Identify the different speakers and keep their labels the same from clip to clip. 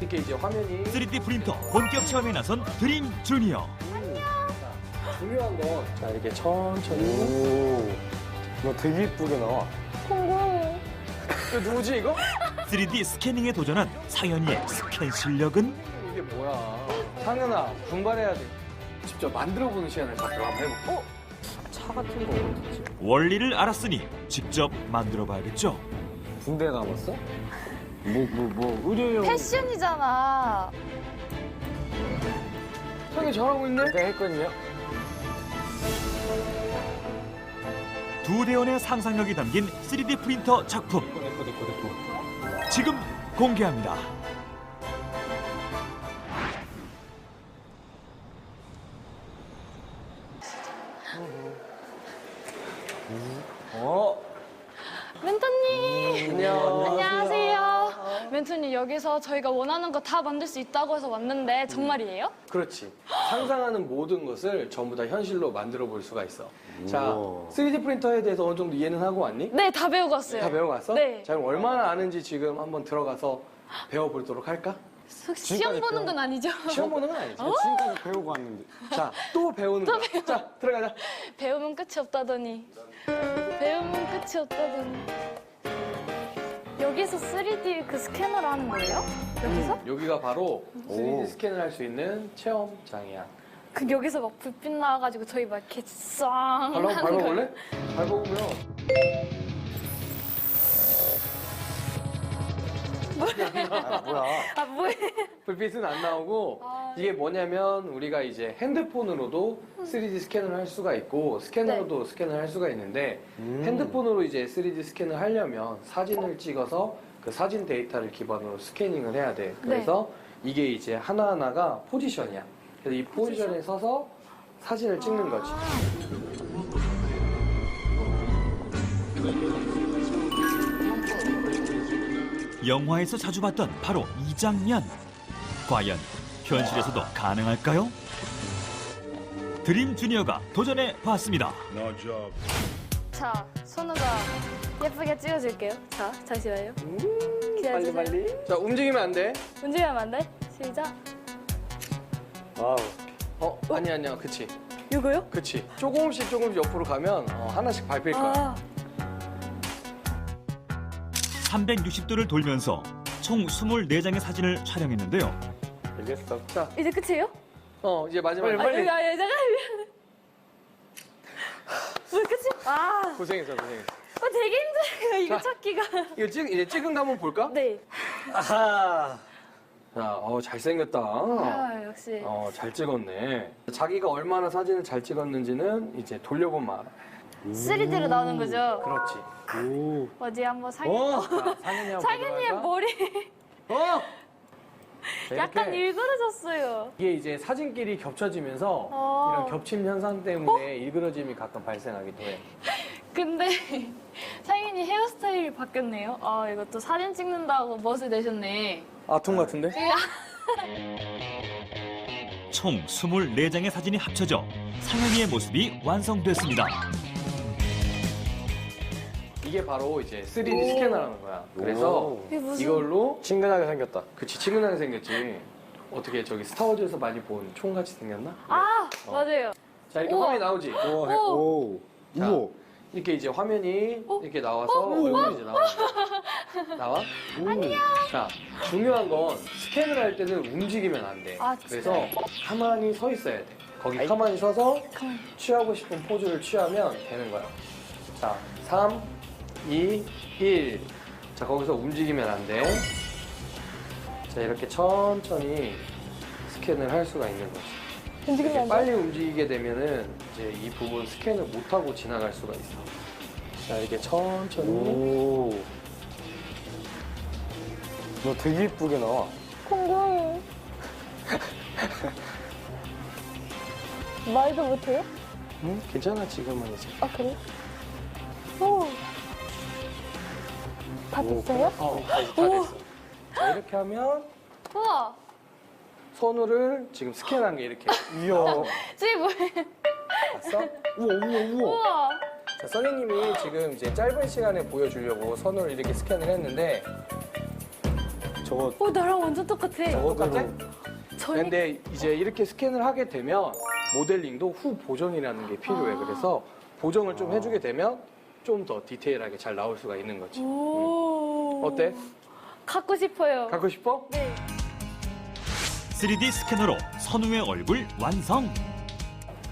Speaker 1: 이렇게 이제 화면이
Speaker 2: 3D 프린터 본격 체험에 나선 드림 주니어.
Speaker 1: 중요한 건 자 이렇게 천천히
Speaker 3: 오. 너 되게 이쁘게 나와.
Speaker 1: 이거 누구지 이거?
Speaker 2: 3D 스캐닝에 도전한 상현이의 스캔 실력은
Speaker 1: 이게 뭐야 상현아 분발해야 돼 직접 만들어보는 시간을 갖도록 한번 해볼까?
Speaker 3: 차 같은 거?
Speaker 2: 원리를 알았으니 직접 만들어 봐야겠죠.
Speaker 3: 군대 남았어? 뭐, 뭐, 뭐, 의료용.
Speaker 4: 패션이잖아.
Speaker 1: 상현 잘하고 있네?
Speaker 3: 내가 했거든요.
Speaker 2: 두 대원의 상상력이 담긴 3D 프린터 작품. 지금 공개합니다.
Speaker 4: 저희가 원하는 거 다 만들 수 있다고 해서 왔는데 정말이에요?
Speaker 1: 그렇지 상상하는 모든 것을 전부 다 현실로 만들어 볼 수가 있어 자
Speaker 3: 우와.
Speaker 1: 3D 프린터에 대해서 어느 정도 이해는 하고 왔니?
Speaker 4: 네, 다 배우고 왔어요.
Speaker 1: 다 배워갔어?
Speaker 4: 네.
Speaker 1: 자 그럼 얼마나 아는지 지금 한번 들어가서 배워보도록 할까?
Speaker 4: 혹시 시험
Speaker 3: 지금까지
Speaker 4: 보는 건 아니죠?
Speaker 1: 시험 보는 건 아니지
Speaker 3: 지금까지 배우고 왔는데.
Speaker 1: 자 또 배우는 거야 자 들어가자
Speaker 4: 배우면 끝이 없다더니. 배우면 끝이 없다더니. 여기서 3D 그 스캐너를 하는 거예요? 여기서?
Speaker 1: 여기가 바로 3D
Speaker 3: 오.
Speaker 1: 스캔을 할 수 있는 체험장이야
Speaker 4: 그 여기서 막 불빛 나와가지고 저희 막 이렇게 쌍
Speaker 1: 발로
Speaker 4: 하는 거예요.
Speaker 1: 밟아볼래? 밟아보면
Speaker 3: 아, 뭐야.
Speaker 4: 아 뭐해?
Speaker 1: 불빛은 안 나오고
Speaker 4: 아.
Speaker 1: 이게 뭐냐면 우리가 이제 핸드폰으로도 3D 스캔을 할 수가 있고 스캐너로도 스캔을 할 수가 있는데
Speaker 3: 음.
Speaker 1: 핸드폰으로 이제 3D 스캔을 하려면 사진을 찍어서 그 사진 데이터를 기반으로 스캐닝을 해야 돼. 그래서 이게 이제 하나하나가 포지션이야. 그래서 이 포지션에 서서 사진을 찍는 거지.
Speaker 2: 영화에서 자주 봤던 바로 이 장면. 과연 현실에서도 가능할까요? 드림 주니어가 도전해 봤습니다.
Speaker 4: 자, 선우가 예쁘게 찍어줄게요. 자, 잠시만요.
Speaker 1: 음, 빨리
Speaker 4: 기다려주세요.
Speaker 1: 빨리. 자 움직이면 안 돼.
Speaker 4: 움직이면 안 돼? 시작.
Speaker 3: 와우.
Speaker 1: 어 아니 아니야. 그치.
Speaker 4: 이거요?
Speaker 1: 그치. 조금씩 조금씩 옆으로 가면 어, 하나씩 밟힐 거야.
Speaker 4: 아,
Speaker 2: 360도를 돌면서 총 24장의 사진을 촬영했는데요.
Speaker 3: 알겠어.
Speaker 1: 자,
Speaker 4: 이제 끝이에요?
Speaker 1: 어 이제 마지막.
Speaker 4: 아, 여기, 아, 야, 잠깐 미안해. 왜 끝이? 아,
Speaker 1: 고생했어 고생했어.
Speaker 4: 어, 되게 힘들어요. 이거
Speaker 1: 자.
Speaker 4: 찾기가.
Speaker 1: 이거 찍 이제 찍은 거 한번 볼까?
Speaker 4: 네.
Speaker 3: 아하.
Speaker 1: 자, 어 잘생겼다.
Speaker 4: 아, 역시.
Speaker 1: 어, 잘 찍었네. 자기가 얼마나 사진을 잘 찍었는지는 이제 돌려보면 알아.
Speaker 4: 3D로 나오는 거죠?
Speaker 1: 그렇지.
Speaker 3: 오.
Speaker 4: 어디 한번 상현.
Speaker 3: 어?
Speaker 1: 자, 상현이 한번
Speaker 4: 상현이의
Speaker 1: 보도록
Speaker 4: 머리
Speaker 1: 할까? 어! 자,
Speaker 4: 약간
Speaker 1: 이렇게
Speaker 4: 일그러졌어요.
Speaker 1: 이게 이제 사진끼리 겹쳐지면서
Speaker 4: 어.
Speaker 1: 이런 겹침 현상 때문에 일그러짐이 가끔 발생하기도 해.
Speaker 4: 근데 상현이 헤어스타일이 바뀌었네요. 아, 이것도 사진 찍는다고 멋을 내셨네.
Speaker 1: 아톰 같은데?
Speaker 2: 총 24장의 사진이 합쳐져 상현이의 모습이 완성됐습니다.
Speaker 1: 이게 바로 이제 3D 스캐너라는 거야. 그래서
Speaker 3: 오.
Speaker 4: 이게 무슨
Speaker 1: 이걸로
Speaker 3: 친근하게 생겼다.
Speaker 1: 그치 친근하게 생겼지. 어떻게 저기 스타워즈에서 많이 본 총같이 생겼나?
Speaker 4: 아,
Speaker 1: 어.
Speaker 4: 맞아요.
Speaker 1: 자 이렇게
Speaker 4: 우와.
Speaker 1: 화면이 나오지.
Speaker 3: 오.
Speaker 4: 오.
Speaker 3: 오.
Speaker 1: 자.
Speaker 3: 우와.
Speaker 1: 이렇게 이제 화면이
Speaker 4: 어?
Speaker 1: 이렇게 나와서 얼굴이 이제 나와. 나와?
Speaker 3: 안녕.
Speaker 1: 자, 중요한 건 스캔을 할 때는 움직이면 안 돼.
Speaker 4: 아,
Speaker 1: 그래서? 가만히 서 있어야 돼. 거기 가만히 서서. 취하고 싶은 포즈를 취하면 되는 거야. 자, 3, 2, 1. 자, 거기서 움직이면 안 돼. 자, 이렇게 천천히 스캔을 할 수가 있는 거지.
Speaker 4: 움직이면
Speaker 1: 이렇게
Speaker 4: 안 돼.
Speaker 1: 빨리 움직이게 되면은 이제 이 부분 스캔을 못 하고 지나갈 수가 있어. 자, 이렇게 천천히.
Speaker 3: 오. 너 되게 이쁘게 나와.
Speaker 4: 콩콩. 말도 못해요?
Speaker 1: 응? 괜찮아, 지금은 이제.
Speaker 4: 아, 그래? 오. 다 됐어요?
Speaker 1: 어, 다, 다 됐어. 자, 이렇게 하면
Speaker 4: 우와.
Speaker 1: 손으를 지금 스캔한 게 이렇게.
Speaker 3: 이야.
Speaker 4: 저게 뭐예요?
Speaker 1: 봤어?
Speaker 3: 우와, 우와, 우와.
Speaker 4: 우와.
Speaker 1: 자, 선생님이 지금 이제 짧은 시간에 보여주려고 선을 이렇게 스캔을 했는데
Speaker 3: 저거
Speaker 4: 어 나랑 완전 똑같아.
Speaker 1: 똑같아?
Speaker 4: 전이
Speaker 1: 근데 이제 이렇게 스캔을 하게 되면 모델링도 후 보정이라는 게 필요해.
Speaker 4: 아.
Speaker 1: 그래서 보정을 좀 해주게 되면 좀 더 디테일하게 잘 나올 수가 있는 거지.
Speaker 4: 오.
Speaker 1: 어때?
Speaker 4: 갖고 싶어요.
Speaker 1: 갖고 싶어?
Speaker 4: 네.
Speaker 2: 3D 스캐너로 선우의 얼굴 완성.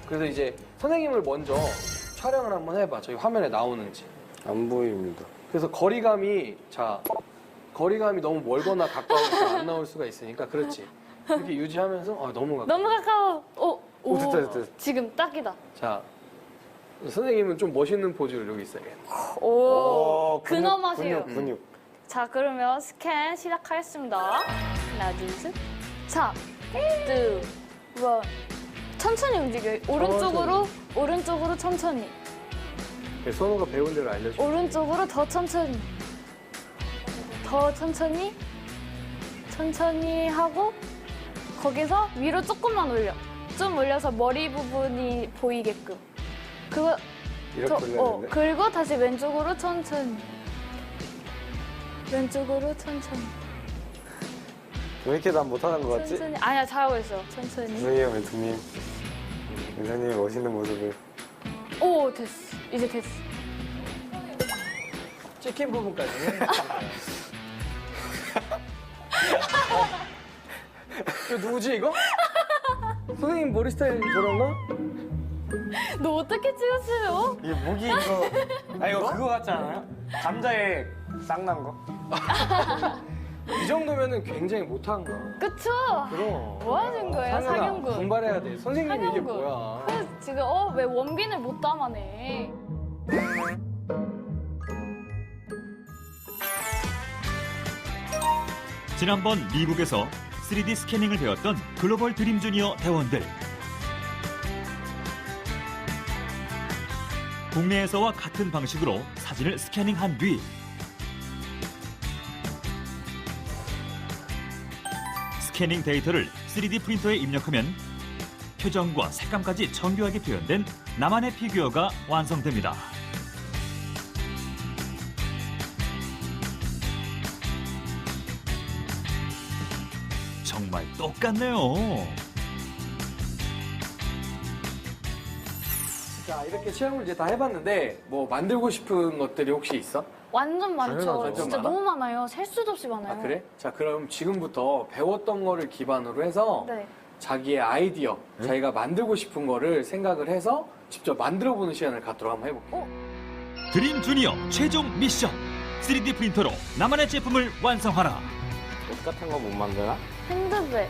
Speaker 1: 그래서 이제 선생님을 먼저 촬영을 한번 해봐. 저희 화면에 나오는지.
Speaker 3: 안 보입니다.
Speaker 1: 그래서 거리감이 자 거리감이 너무 멀거나 가까우면 안 나올 수가 있으니까 그렇지. 이렇게 유지하면서 아, 너무 가까워.
Speaker 4: 너무 가까워. 오.
Speaker 3: 오, 됐다, 됐다, 됐다.
Speaker 4: 지금 딱이다.
Speaker 1: 자 선생님은 좀 멋있는 포즈를 여기 있어야겠네.
Speaker 4: 오. 근엄하세요.
Speaker 3: 근육, 근육.
Speaker 4: 자, 그러면 스캔 시작하겠습니다. 하나, 둘, 셋. 자, 둘, 원. 천천히 움직여요. 오른쪽으로, 오른쪽으로 천천히.
Speaker 1: 네, 선우가 배운 대로 알려줘.
Speaker 4: 오른쪽으로 더 천천히. 더 천천히. 천천히 하고, 거기서 위로 조금만 올려. 좀 올려서 머리 부분이 보이게끔. 그거,
Speaker 3: 이렇게
Speaker 4: 더-
Speaker 3: 올려야
Speaker 4: 어. 그리고 다시 왼쪽으로 천천히. 왼쪽으로 천천히.
Speaker 3: 왜 이렇게 난 못하는 것 같지?
Speaker 4: 천천히. 아니야, 잘하고 있어. 천천히.
Speaker 3: 죄송해요, 멘토님. 멘토님의 멋있는 모습을.
Speaker 4: 오, 됐어. 이제 됐어.
Speaker 1: 찍힌 부분까지는. 이거 누구지 이거? 선생님 머리 스타일 저런가?
Speaker 4: 너 어떻게 찍었어요?
Speaker 3: 이 목이 이거. 아, 이거 그거 같지 않아요? 감자에 쌍난 거?
Speaker 1: 이 정도면은 굉장히 못한 거.
Speaker 4: 그쵸?
Speaker 1: 그럼.
Speaker 4: 뭐 하는 거예요,
Speaker 1: 상현아,
Speaker 4: 상영군?
Speaker 1: 분발해야 돼. 선생님 이게
Speaker 4: 상영군.
Speaker 1: 뭐야?
Speaker 4: 그래서 지금 어 왜 원빈을 못 담아내?
Speaker 2: 지난번 미국에서 3D 스캐닝을 배웠던 글로벌 드림 주니어 대원들. 국내에서와 같은 방식으로 사진을 스캐닝한 뒤 스캐닝 데이터를 3D 프린터에 입력하면 표정과 색감까지 정교하게 표현된 나만의 피규어가 완성됩니다. 정말 똑같네요.
Speaker 1: 이렇게 체험을 이제 다 해봤는데 뭐 만들고 싶은 것들이 혹시 있어?
Speaker 4: 완전 많죠.
Speaker 1: 당연하죠.
Speaker 4: 진짜
Speaker 1: 많아?
Speaker 4: 너무 많아요. 셀 수도 없이 많아요.
Speaker 1: 아 그래? 자 그럼 지금부터 배웠던 거를 기반으로 해서
Speaker 4: 네.
Speaker 1: 자기의 아이디어, 자기가 만들고 싶은 거를 생각을 해서 직접 만들어보는 시간을 갖도록 한번 해볼게 요.
Speaker 2: 드림 주니어 최종 미션. 3D 프린터로 나만의 제품을 완성하라.
Speaker 3: 옷 같은 거 못 만드나?
Speaker 4: 핸드백,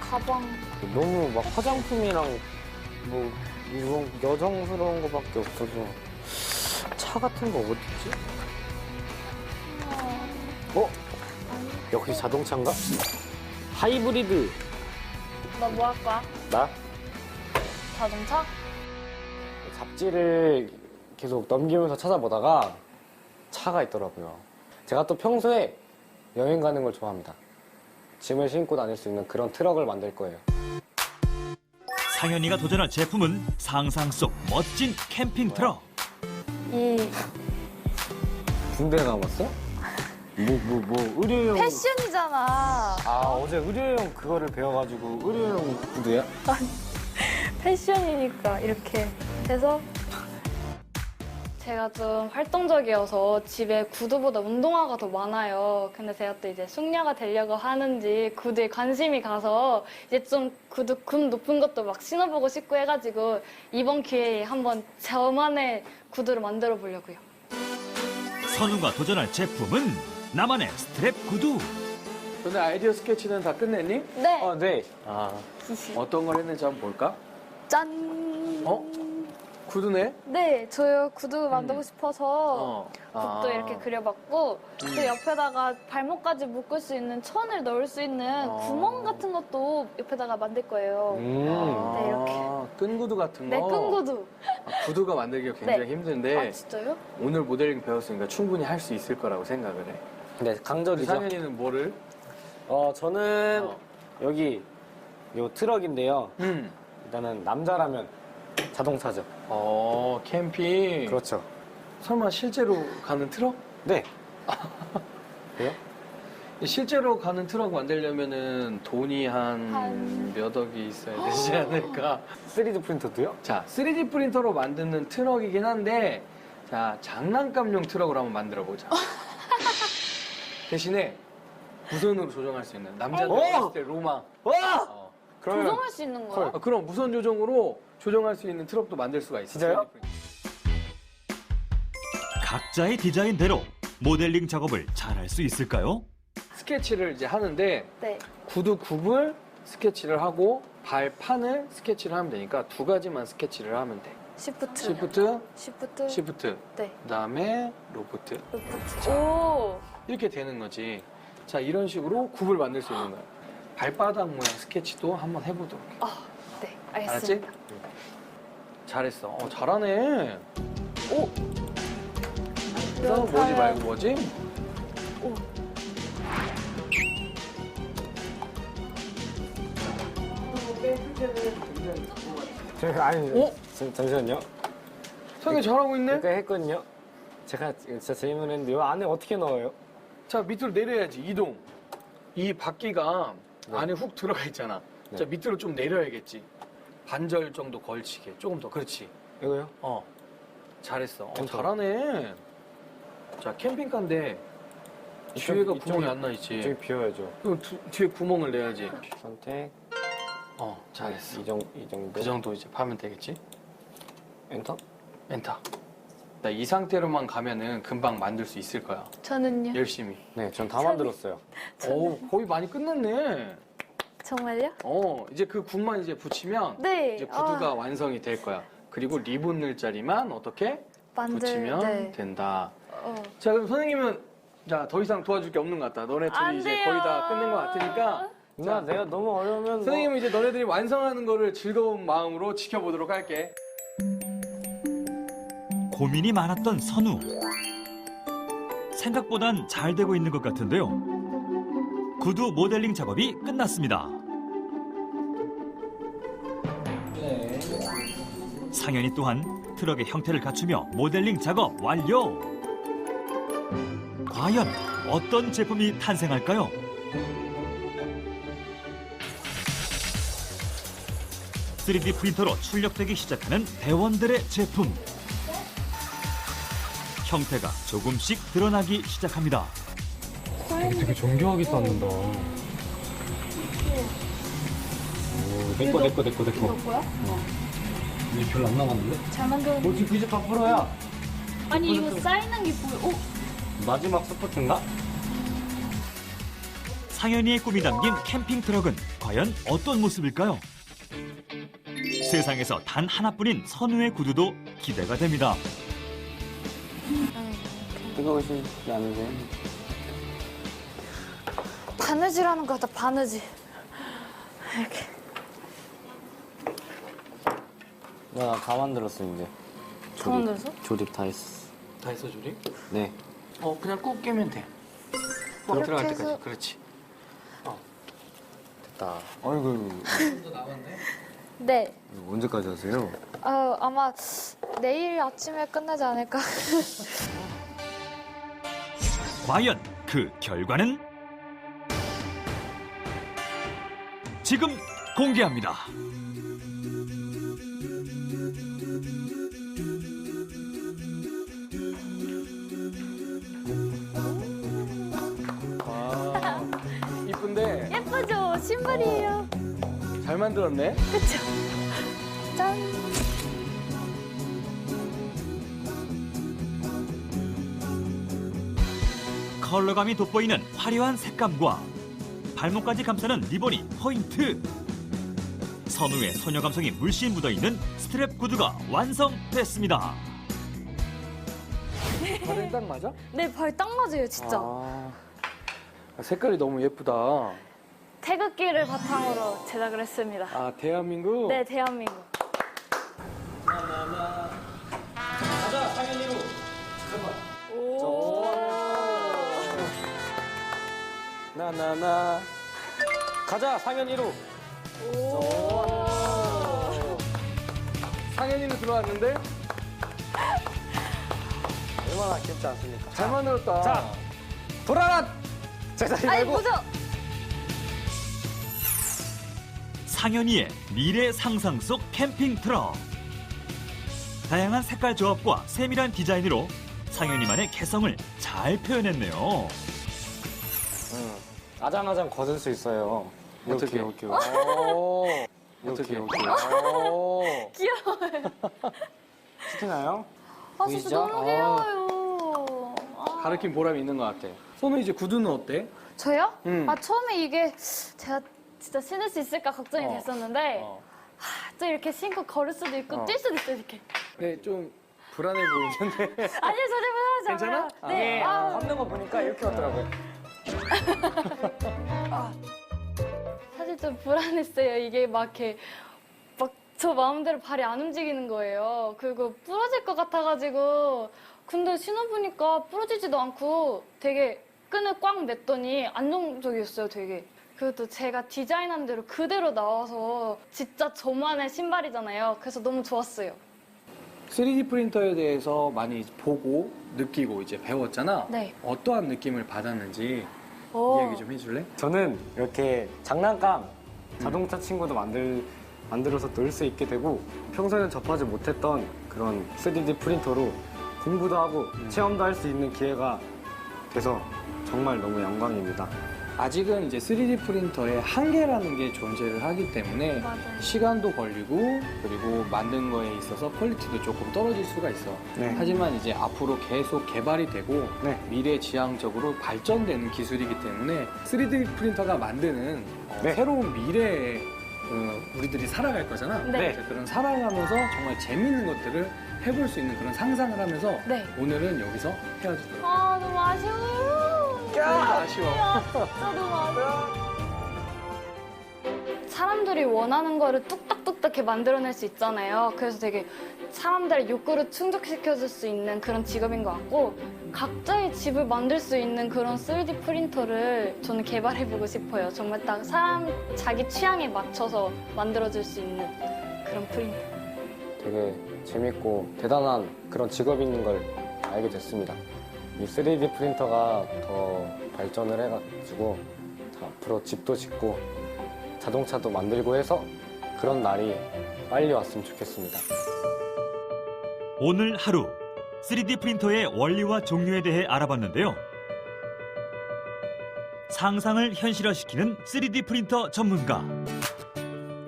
Speaker 4: 가방.
Speaker 3: 너무 막 화장품이랑 뭐 이런 여성스러운 거밖에 없어서 차 같은 거 어딨지? 어? 역시 자동차인가? 하이브리드
Speaker 4: 너 뭐 할 거야?
Speaker 3: 나
Speaker 4: 자동차?
Speaker 3: 잡지를 계속 넘기면서 찾아보다가 차가 있더라고요. 제가 또 평소에 여행 가는 걸 좋아합니다. 짐을 싣고 다닐 수 있는 그런 트럭을 만들 거예요.
Speaker 2: 상현이가 도전할 제품은 상상 속 멋진 캠핑 트럭.
Speaker 4: 이
Speaker 3: 군대 남았어? 뭐, 뭐, 뭐, 의료용.
Speaker 4: 패션이잖아.
Speaker 3: 아, 어제 의료용 그거를 배워가지고 의료용 구두야?
Speaker 4: 패션이니까 이렇게 해서 제가 좀 활동적이어서 집에 구두보다 운동화가 더 많아요. 근데 제가 또 이제 숙녀가 되려고 하는지 구두에 관심이 가서 이제 좀 구두 금 높은 것도 막 신어보고 싶고 해가지고 이번 기회에 한번 저만의 구두를 만들어 보려고요.
Speaker 2: 선우가 도전할 제품은 나만의 스트랩 구두.
Speaker 1: 오늘 아이디어 스케치는 다 끝냈니?
Speaker 4: 네.
Speaker 3: 어, 네.
Speaker 1: 아 어떤 걸 했는지 한번 볼까?
Speaker 4: 짠.
Speaker 1: 어? 구두네?
Speaker 4: 네, 저요 구두 만들고 싶어서
Speaker 1: 어.
Speaker 4: 북도
Speaker 1: 아.
Speaker 4: 이렇게 그려봤고
Speaker 1: 음.
Speaker 4: 또 옆에다가 발목까지 묶을 수 있는 천을 넣을 수 있는
Speaker 1: 어.
Speaker 4: 구멍 같은 것도 옆에다가 만들 거예요.
Speaker 3: 음.
Speaker 4: 네, 이렇게.
Speaker 1: 아, 끈 구두 같은 거.
Speaker 4: 네, 끈 구두.
Speaker 1: 아, 구두가 만들기가 굉장히
Speaker 4: 네.
Speaker 1: 힘든데
Speaker 4: 아 진짜요?
Speaker 1: 오늘 모델링 배웠으니까 충분히 할 수 있을 거라고 생각을 해.
Speaker 3: 네, 강적이죠.
Speaker 1: 상현이는 뭐를?
Speaker 3: 어, 저는
Speaker 1: 어.
Speaker 3: 여기 요 트럭인데요.
Speaker 1: 음.
Speaker 3: 일단은 남자라면 자동차죠.
Speaker 1: 어, 캠핑.
Speaker 3: 그렇죠.
Speaker 1: 설마 실제로 가는 트럭?
Speaker 3: 네. 왜요?
Speaker 1: 실제로 가는 트럭 만들려면은 돈이 한
Speaker 4: 한-
Speaker 1: 몇 억이 있어야 되지 않을까?
Speaker 3: 3D 프린터도요?
Speaker 1: 자, 3D 프린터로 만드는 트럭이긴 한데, 자, 장난감용 트럭으로 한번 만들어 보자. 대신에 무선으로 조정할 수 있는 남자들
Speaker 3: 어!
Speaker 1: 때 로망.
Speaker 3: 와!
Speaker 1: 어.
Speaker 3: 그러면
Speaker 4: 조정할 수 있는 거야?
Speaker 1: 어, 그럼 무선 조정으로 조정할 수 있는 트럭도 만들 수가 있어.
Speaker 3: 진짜요?
Speaker 1: 3D 프린터.
Speaker 2: 각자의 디자인대로 모델링 작업을 잘 할 수 있을까요?
Speaker 1: 스케치를 이제 하는데
Speaker 4: 네.
Speaker 1: 구두 굽을 스케치를 하고 발판을 스케치를 하면 되니까 두 가지만 스케치를 하면 돼.
Speaker 4: 시프트.
Speaker 1: 시프트,
Speaker 4: 시프트.
Speaker 1: 시프트,
Speaker 4: 네.
Speaker 1: 그다음에 로프트.
Speaker 4: 로프트. 오.
Speaker 1: 이렇게 되는 거지. 자, 이런 식으로 굽을 만들 수 있는 거야. 발바닥 모양 스케치도 한번 해보도록 해.
Speaker 4: 아, 네.
Speaker 1: 알았지?
Speaker 4: 알겠습니다.
Speaker 1: 잘했어. 어, 잘하네.
Speaker 4: 오.
Speaker 1: 그래서 뭐지
Speaker 4: 잘-
Speaker 1: 말고 뭐지?
Speaker 4: 오.
Speaker 3: 제가 아니
Speaker 1: 어?
Speaker 3: 잠- 잠시만요.
Speaker 1: 성이 잘하고 있네?
Speaker 3: 이렇게 했거든요. 제가 진짜 질문했는데 이 안에 어떻게 넣어요?
Speaker 1: 자, 밑으로 내려야지. 이동. 이 바퀴가
Speaker 3: 네.
Speaker 1: 안에 훅 들어가 있잖아.
Speaker 3: 네.
Speaker 1: 자, 밑으로 좀 내려야겠지. 반절 정도 걸치게. 조금 더. 그렇지.
Speaker 3: 이거요?
Speaker 1: 어. 잘했어. 어,
Speaker 3: 괜찮아.
Speaker 1: 잘하네. 자, 캠핑카인데
Speaker 3: 이쪽-
Speaker 1: 뒤에가
Speaker 3: 이쪽이-
Speaker 1: 구멍이 안 나 있지.
Speaker 3: 이쪽에 비워야죠.
Speaker 1: 그럼 두- 뒤에 구멍을 내야지.
Speaker 3: 선택.
Speaker 1: 어, 잘했어.
Speaker 3: 이, 정, 이 정도.
Speaker 1: 그 정도 이제 파면 되겠지?
Speaker 3: 엔터?
Speaker 1: 엔터. 나 이 상태로만 가면은 금방 만들 수 있을 거야.
Speaker 4: 저는요?
Speaker 1: 열심히.
Speaker 3: 네, 전 다 만들었어요.
Speaker 1: 오, 거의 많이 끝났네.
Speaker 4: 정말요?
Speaker 1: 어, 이제 그 굽만 이제 붙이면
Speaker 4: 네.
Speaker 1: 이제 구두가
Speaker 4: 아,
Speaker 1: 완성이 될 거야. 그리고 리본 늘 자리만 어떻게
Speaker 4: 만들.
Speaker 1: 붙이면
Speaker 4: 네.
Speaker 1: 된다.
Speaker 4: 어.
Speaker 1: 자, 그럼 선생님은 자, 더 이상 도와줄 게 없는 것 같다. 너네
Speaker 4: 안
Speaker 1: 둘이 이제
Speaker 4: 돼요.
Speaker 1: 거의 다 끝낸 것 같으니까
Speaker 3: 누나, 내가 너무 어려우면 뭐-
Speaker 1: 선생님은 이제 너네들이 완성하는 거를 즐거운 마음으로 지켜보도록 할게.
Speaker 2: 고민이 많았던 선우. 생각보단 잘 되고 있는 것 같은데요. 구두 모델링 작업이 끝났습니다.
Speaker 1: 네.
Speaker 2: 상현이 또한 트럭의 형태를 갖추며 모델링 작업 완료. 과연 어떤 제품이 탄생할까요? (3D) 프린터로 출력되기 시작하는 대원들의 제품 형태가 조금씩 드러나기 시작합니다
Speaker 3: 되게 정교하게 쌓는다. 내꺼, 내꺼, 내꺼, 내꺼.
Speaker 4: 뭐야?
Speaker 3: 이제 별로 안 남았는데?
Speaker 4: 잘.
Speaker 3: 뭐 지금 이제 다 풀어야.
Speaker 4: 아니 이거 쌓이는 게 보여. 오.
Speaker 3: 마지막 스포츠인가?
Speaker 2: 상현이의 꿈이 담긴 캠핑 트럭은 과연 어떤 모습일까요? 세상에서 단 하나뿐인 선우의 구두도 기대가 됩니다.
Speaker 3: 뜨거우시지 않으세요?
Speaker 4: 바느질하는 거 같다. 바느질. 이렇게.
Speaker 3: 나다 만들었어, 이제.
Speaker 4: 다 만들었어?
Speaker 3: 조립 다 했어.
Speaker 1: 다 했어, 줄이?
Speaker 3: 네.
Speaker 1: 어, 그냥 꼭 깨면 돼. 꽉
Speaker 4: 이렇게
Speaker 1: 들어갈
Speaker 4: 해서-
Speaker 1: 때까지. 그렇지.
Speaker 3: 됐다. 어이구,
Speaker 1: 또 남았네.
Speaker 4: 네.
Speaker 3: 언제까지 하세요?
Speaker 4: 어, 아마 내일 아침에 끝나지 않을까.
Speaker 2: 과연 그 결과는? 지금 공개합니다.
Speaker 1: 아, 이쁜데
Speaker 4: 예쁘죠? 신발이에요.
Speaker 1: 잘 만들었네.
Speaker 4: 그쵸? 짠.
Speaker 2: 컬러감이 돋보이는 화려한 색감과 발목까지 감싸는 리본이 포인트. 선우의 소녀 감성이 물씬 묻어있는 스트랩 구두가 완성됐습니다.
Speaker 1: 발은 딱 맞아?
Speaker 4: 네, 발 딱 맞아요, 진짜.
Speaker 1: 아, 색깔이 너무 예쁘다.
Speaker 4: 태극기를 바탕으로 제작을 했습니다.
Speaker 1: 아, 대한민국?
Speaker 4: 네, 대한민국.
Speaker 3: 나나나. 가자, 상현이로.
Speaker 1: 상현이는 들어왔는데?
Speaker 3: 얼마나 귀엽지 않습니까?
Speaker 1: 잘 만들었다.
Speaker 3: 자, 돌아라! 제자리
Speaker 4: 아니
Speaker 3: 말고
Speaker 4: 보죠.
Speaker 2: 상현이의 미래 상상 속 캠핑 트럭. 다양한 색깔 조합과 세밀한 디자인으로 상현이만의 개성을 잘 표현했네요.
Speaker 3: 응. 아장아장 걷을 수 있어요.
Speaker 1: 어떻게
Speaker 3: 이렇게.
Speaker 1: 어떻게 오 어떻게
Speaker 3: 이렇게.
Speaker 1: 어떻게 오
Speaker 3: 시키나요?
Speaker 4: 아
Speaker 1: 보이시죠?
Speaker 4: 진짜 너무
Speaker 1: 아.
Speaker 4: 귀여워요. 아.
Speaker 1: 가르친 보람이 있는 것 같아. 소는 이제 구두는 어때?
Speaker 4: 저요?
Speaker 1: 음.
Speaker 4: 아 처음에 이게 제가 진짜 신을 수 있을까 걱정이
Speaker 1: 어.
Speaker 4: 됐었는데
Speaker 1: 어.
Speaker 4: 또 이렇게 신고 걸을 수도 있고
Speaker 1: 어.
Speaker 4: 뛸 수도 있어 이렇게.
Speaker 1: 네, 좀 불안해 보이는데.
Speaker 4: 아니요 전혀 불안하지
Speaker 1: 괜찮아?
Speaker 4: 않아요.
Speaker 1: 아.
Speaker 4: 네.
Speaker 3: 예,
Speaker 4: 아,
Speaker 3: 걷는 거 보니까 이렇게 걷더라고요.
Speaker 4: 사실 좀 불안했어요. 이게 막 이렇게 막 저 마음대로 발이 안 움직이는 거예요. 그리고 부러질 것 같아가지고 근데 신어보니까 부러지지도 않고 되게 끈을 꽉 맸더니 안정적이었어요. 되게. 그리고 또 제가 디자인한 대로 그대로 나와서 진짜 저만의 신발이잖아요. 그래서 너무 좋았어요.
Speaker 1: 3D 프린터에 대해서 많이 보고 느끼고 이제 배웠잖아.
Speaker 4: 네.
Speaker 1: 어떠한 느낌을 받았는지
Speaker 4: 오.
Speaker 1: 이야기 좀 해줄래?
Speaker 3: 저는 이렇게 장난감 자동차 친구도 만들 만들어서 넣을 수 있게 되고 평소에는 접하지 못했던 그런 3D 프린터로 공부도 하고 체험도 할 수 있는 기회가 돼서 정말 너무 영광입니다.
Speaker 1: 아직은 이제 3D 프린터의 한계라는 게 존재를 하기 때문에
Speaker 4: 맞아요.
Speaker 1: 시간도 걸리고 그리고 만든 거에 있어서 퀄리티도 조금 떨어질 수가 있어.
Speaker 3: 네.
Speaker 1: 하지만 이제 앞으로 계속 개발이 되고
Speaker 3: 네.
Speaker 1: 미래 지향적으로 발전되는 기술이기 때문에 3D 프린터가 만드는 어,
Speaker 3: 네.
Speaker 1: 새로운 미래에 어, 우리들이 살아갈 거잖아.
Speaker 4: 네.
Speaker 1: 그런 살아가면서 정말 재밌는 것들을 해볼 수 있는 그런 상상을 하면서
Speaker 4: 네.
Speaker 1: 오늘은 여기서 헤어지도록
Speaker 4: 아 너무 아쉬워요.
Speaker 1: 야! 아쉬워.
Speaker 4: 진짜 너무 아쉬워. 사람들이 원하는 거를 뚝딱뚝딱 이렇게 만들어낼 수 있잖아요. 그래서 되게 사람들의 욕구를 충족시켜줄 수 있는 그런 직업인 것 같고 각자의 집을 만들 수 있는 그런 3D 프린터를 저는 개발해보고 싶어요. 정말 딱 사람 자기 취향에 맞춰서 만들어줄 수 있는 그런 프린터.
Speaker 3: 되게 재밌고 대단한 그런 직업이 있는 걸 알게 됐습니다. 이 3D 프린터가 더 발전을 해가지고 자, 앞으로 집도 짓고 자동차도 만들고 해서 그런 날이 빨리 왔으면 좋겠습니다.
Speaker 2: 오늘 하루 3D 프린터의 원리와 종류에 대해 알아봤는데요. 상상을 현실화시키는 3D 프린터 전문가.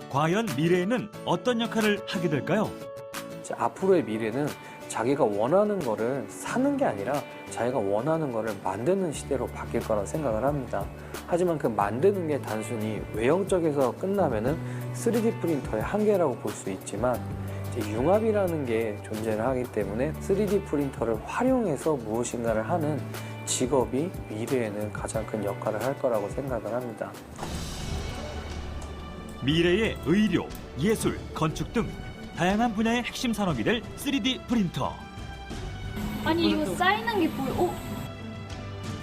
Speaker 2: 과연 미래에는 어떤 역할을 하게 될까요?
Speaker 1: 이제 앞으로의 미래는 자기가 원하는 거를 사는 게 아니라 자기가 원하는 거를 만드는 시대로 바뀔 거라 생각을 합니다. 하지만 그 만드는 게 단순히 외형적에서 끝나면은 3D 프린터의 한계라고 볼 수 있지만 융합이라는 게 존재를 하기 때문에 3D 프린터를 활용해서 무엇인가를 하는 직업이 미래에는 가장 큰 역할을 할 거라고 생각을 합니다.
Speaker 2: 미래의 의료, 예술, 건축 등 다양한 분야의 핵심 산업이 될 3D 프린터.
Speaker 4: 아니 이거 사인한 게 보여? 어?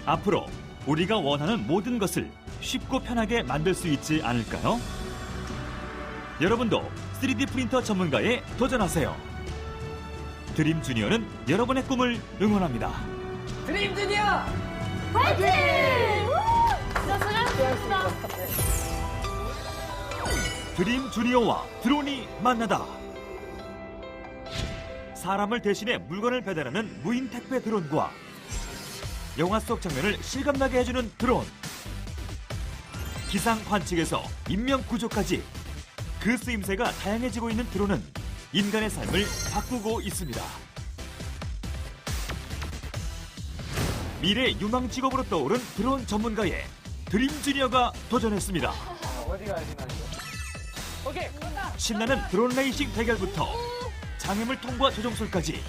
Speaker 2: 앞으로 우리가 원하는 모든 것을 쉽고 편하게 만들 수 있지 않을까요? 여러분도 3D 프린터 전문가에 도전하세요. 드림 주니어는 여러분의 꿈을 응원합니다.
Speaker 4: 화이팅! 진짜 수고하셨습니다.
Speaker 2: 드림 주니어와 드론이 만나다. 사람을 대신해 물건을 배달하는 무인 택배 드론과 영화 속 장면을 실감나게 해주는 드론. 기상 관측에서 인명 구조까지 그 쓰임새가 다양해지고 있는 드론은 인간의 삶을 바꾸고 있습니다. 미래 유망 직업으로 떠오른 드론 전문가의 드림 주니어가 도전했습니다.
Speaker 3: 어디가 어디가
Speaker 2: 신나는 드론 레이싱 대결부터 장애물 통과 조종술까지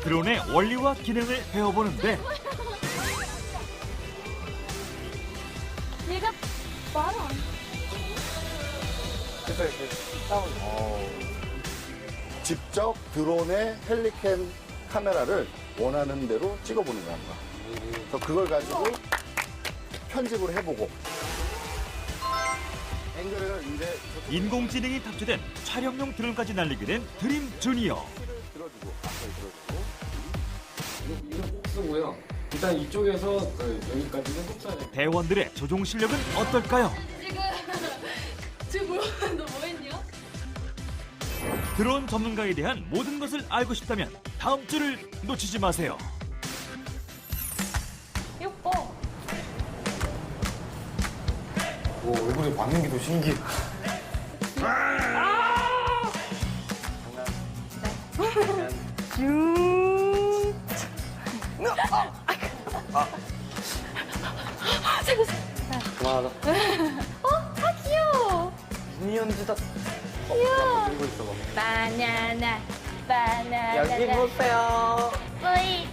Speaker 2: 드론의 원리와 기능을 배워보는데
Speaker 4: 얘가 말을 안
Speaker 5: 직접 드론의 헬리캠 카메라를 원하는 대로 찍어보는 거야. 그래서 그걸 가지고 편집을 해보고. 앵글을 이제 저쪽
Speaker 2: 인공지능이 탑재된 촬영용 드론까지 날리게 된 드림 주니어
Speaker 5: 들어주고 앞을 들어주고.
Speaker 1: 쓰고요.
Speaker 3: 일단 이쪽에서 그 여기까지는 돼.
Speaker 2: 대원들의 조종 실력은 어떨까요?
Speaker 4: 지금 지금 너 뭐 했냐?
Speaker 2: 드론 전문가에 대한 모든 것을 알고 싶다면 다음 주를 놓치지 마세요.
Speaker 4: 예뻐.
Speaker 3: 오, 얼굴에 맞는 게더 신기 해. 그만하자.
Speaker 4: 아 귀여워.
Speaker 3: 미연지다.
Speaker 4: 귀여워.
Speaker 3: 들고 있어 봐.
Speaker 4: 바나나 바나나
Speaker 3: 여기 보세요.
Speaker 4: 뿌이